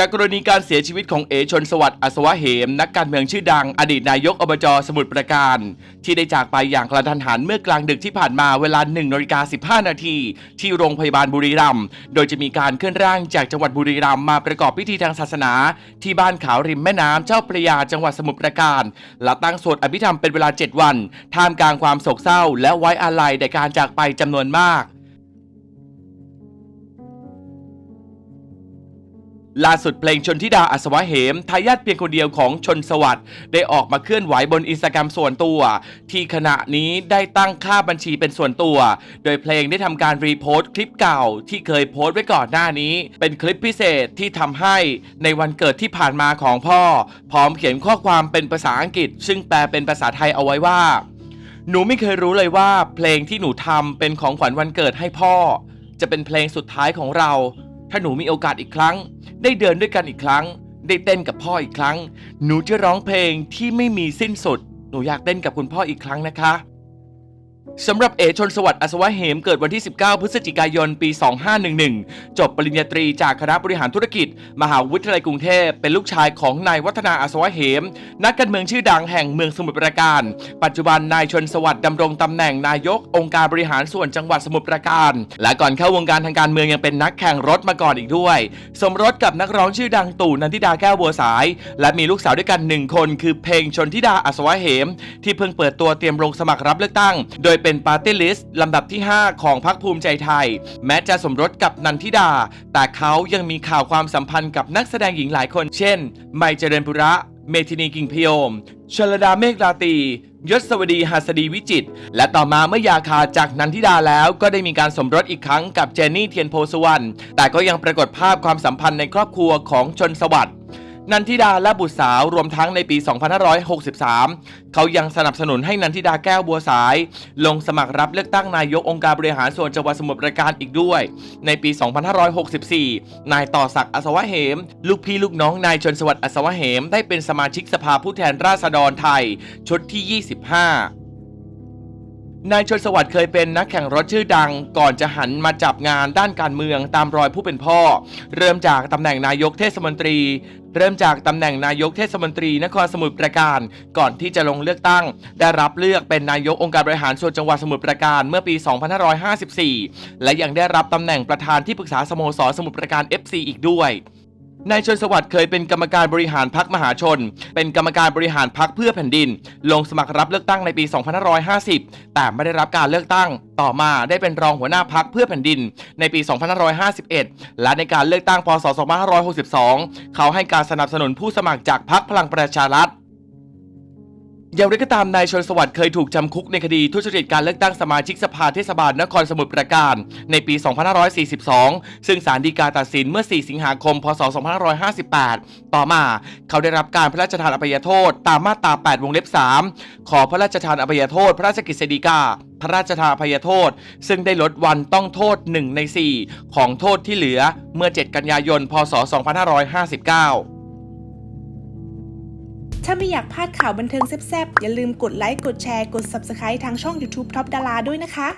จากกรณีการเสียชีวิตของเอชนสวัสดิ์อัศวะเหม นักการเมืองชื่อดัง อดีตนายกอบจสมุทรปราการ ที่ได้จากไปอย่างกระทันหันเมื่อกลางดึกที่ผ่านมาเวลา1นาฬิกา15 นาที ที่โรงพยาบาลบุรีรัมย์โดยจะมีการเคลื่อนร่างจากจังหวัดบุรีรัมย์มาประกอบพิธีทางศาสนา ที่บ้านขาวริมแม่น้ำเจ้าพระยาจังหวัดสมุทรปราการ และตั้งสวดอภิธรรมเป็นเวลา 7 วันท่ามกลางความโศกเศร้า และไว้อาลัยในการจากไปจำนวนมาก ล่าสุดเพลงชนทิดาอัศวะเหมทายาทเพียงคนเดียวของชนสวัสด์ได้ออกมาเคลื่อนไหวบนอินสตาแกรมส่วนตัว ที่ขณะนี้ได้ตั้งค่าบัญชีเป็นส่วนตัว โดยเพลงได้ทำการรีโพสต์คลิปเก่าที่เคยโพสต์ไว้ก่อนหน้านี้ เป็นคลิปพิเศษที่ทำให้ในวันเกิดที่ผ่านมาของพ่อ พร้อมเขียนข้อความเป็นภาษาอังกฤษ ซึ่งแปลเป็นภาษาไทยเอาไว้ว่า หนูไม่เคยรู้เลยว่า เพลงที่หนูทำเป็นของขวัญวันเกิดให้พ่อ จะเป็นเพลงสุดท้ายของเรา ถ้าหนูมีโอกาสอีกครั้ง ได้เดินด้วยกันอีกครั้ง ได้เต้นกับพ่ออีกครั้ง หนูจะร้องเพลงที่ไม่มีสิ้นสุด หนูอยากเต้นกับคุณพ่ออีกครั้งนะคะ สำหรับเอชนสวัสดิ์อัศวะเหมเกิดวันที่ 19 พฤศจิกายน ปี 2511 จบปริญญาตรีจากคณะบริหารธุรกิจ มหาวิทยาลัยกรุงเทพ เป็นลูกชายของนายวัฒนาอัศวะเหม นักการเมืองชื่อดังแห่งเมืองสมุทรปราการ ปัจจุบันนายชนสวัสดิ์ดำรงตำแหน่งนายกองค์การบริหารส่วนจังหวัดสมุทรปราการ และก่อนเข้าวงการทางการเมืองยังเป็นนักแข่งรถมาก่อนอีกด้วย สมรสกับนักร้องชื่อดังตู่นันทิดาแก้วบัวสาย และมีลูกสาวด้วยกันหนึ่งคน คือเพลงชนทิดาอัศวะเหม ที่เพิ่งเปิดตัวเตรียมลงสมัครรับเลือกตั้ง โดยเป็นปาร์ตี้ลิสต์ลำดับที่ 5 ของพรรคภูมิใจไทย แม้จะสมรสกับนันทิดา แต่เขายังมีข่าวความสัมพันธ์กับนักแสดงหญิงหลายคน เช่น ไมเจริญปุระ เมทินีกิ่งพยมชลดาเมฆราตียศวดีหัสดีวิจิต และต่อมาเมื่อยาขาจากนันทิดาแล้วก็ได้มีการสมรสอีกครั้งกับเจนนี่เทียนโพสวรรณแต่ก็ยังปรากฏภาพความสัมพันธ์ในครอบครัวของชนสวัสดิ์ นันทิดาและบุตรสาวรวมทั้งในปี 2563 เขายังสนับสนุนให้นันทิดาแก้วบัวสาย ลงสมัครรับเลือกตั้งนายกองค์การบริหารส่วนจังหวัดสมุทรปราการอีกด้วย ในปี 2564 นายต่อศักดิ์อัศวะเหม ลูกพี่ลูกน้องนายชนสวัสดิ์อัศวะเหม ได้เป็นสมาชิกสภาผู้แทนราษฎรไทย ชุดที่ 25 นายชนสวัสดิ์เคยเป็นนักแข่งรถชื่อดัง ก่อนจะหันมาจับงานด้านการเมืองตามรอยผู้เป็นพ่อ เริ่มจากตำแหน่งนายกเทศมนตรี เริ่มจากตำแหน่งนายกเทศมนตรีนครสมุทรปราการ ก่อนที่จะลงเลือกตั้ง ได้รับเลือกเป็นนายกองค์การบริหารส่วนจังหวัดสมุทรปราการเมื่อปี 2554 และยังได้รับตำแหน่งประธานที่ปรึกษาสโมสรสมุทรปราการ FC อีกด้วย นายชนสวัสดิ์เคยเป็นกรรมการบริหารพักมหาชน เป็นกรรมการบริหารพักเพื่อแผ่นดิน ลงสมัครรับเลือกตั้งในปี 2550 แต่ไม่ได้รับการเลือกตั้ง ต่อมาได้เป็นรองหัวหน้าพักเพื่อแผ่นดิน ในปี 2551 และในการเลือกตั้งพศ 2562 เขาให้การสนับสนุนผู้สมัครจากพักพลังประชารัฐ อย่างไรก็ตามนายชนสวัสดิ์เคยถูกจำคุกในคดีทุจริตการเลือกตั้งสมาชิกสภาเทศบาลนครสมุทรปราการ ในปี 2542 ซึ่งศาลฎีกาตัดสินเมื่อ 4 สิงหาคม พศ 2558 ต่อมา เขาได้รับการพระราชทานอภัยโทษ ตามมาตรา 8 วงเล็บ 3 ขอพระราชทานอภัยโทษ พระราชกฤษฎีกาพระราชทานอภัยโทษ ซึ่งได้ลดวันต้องโทษ 1 ใน 4 ของโทษที่เหลือเมื่อ 7 กันยายน พศ 2559 ถ้าไม่อยากพลาดข่าวบันเทิงแซ่บๆ อย่าลืมกดไลค์ กดแชร์ กด Subscribe ทางช่อง YouTube Top ดาราด้วยนะคะ